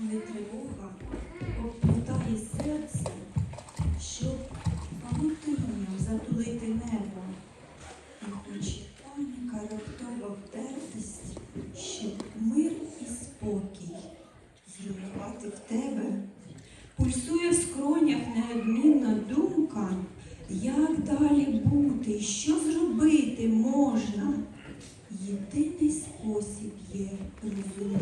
коли тривога обплутає серце, щоб павутинням затулити небо. І хоче паніка раптова вдертись, щоб мир і спокій зруйнувати в тебе. Пульсує в скронях неодмінна думка, як далі бути, що зробити можна. Єдиний спосіб є розумний,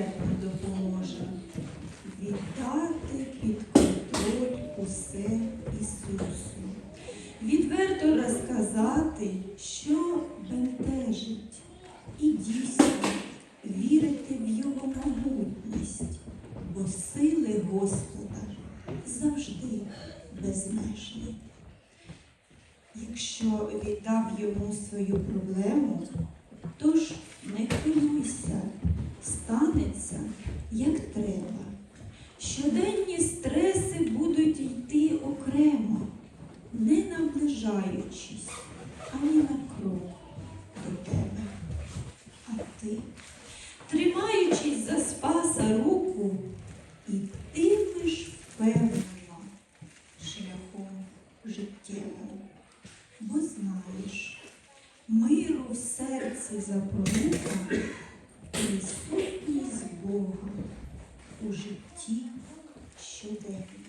конкретно допоможе віддати під контроль усе Ісусу, відверто розказати, що бентежить, і дійсно вірити в Його могутність, бо сили Господа завжди безмежні. Якщо віддав йому свою проблему, то ж не хвилюйся, станеться як треба. Щоденні стреси будуть йти окремо, не наближаючись ані на крок до тебе. А ти, тримаючись за спаса руку, ітимеш впевнено шляхом життєвим, бо знаєш, миру в серці запорука, у житті щоденно.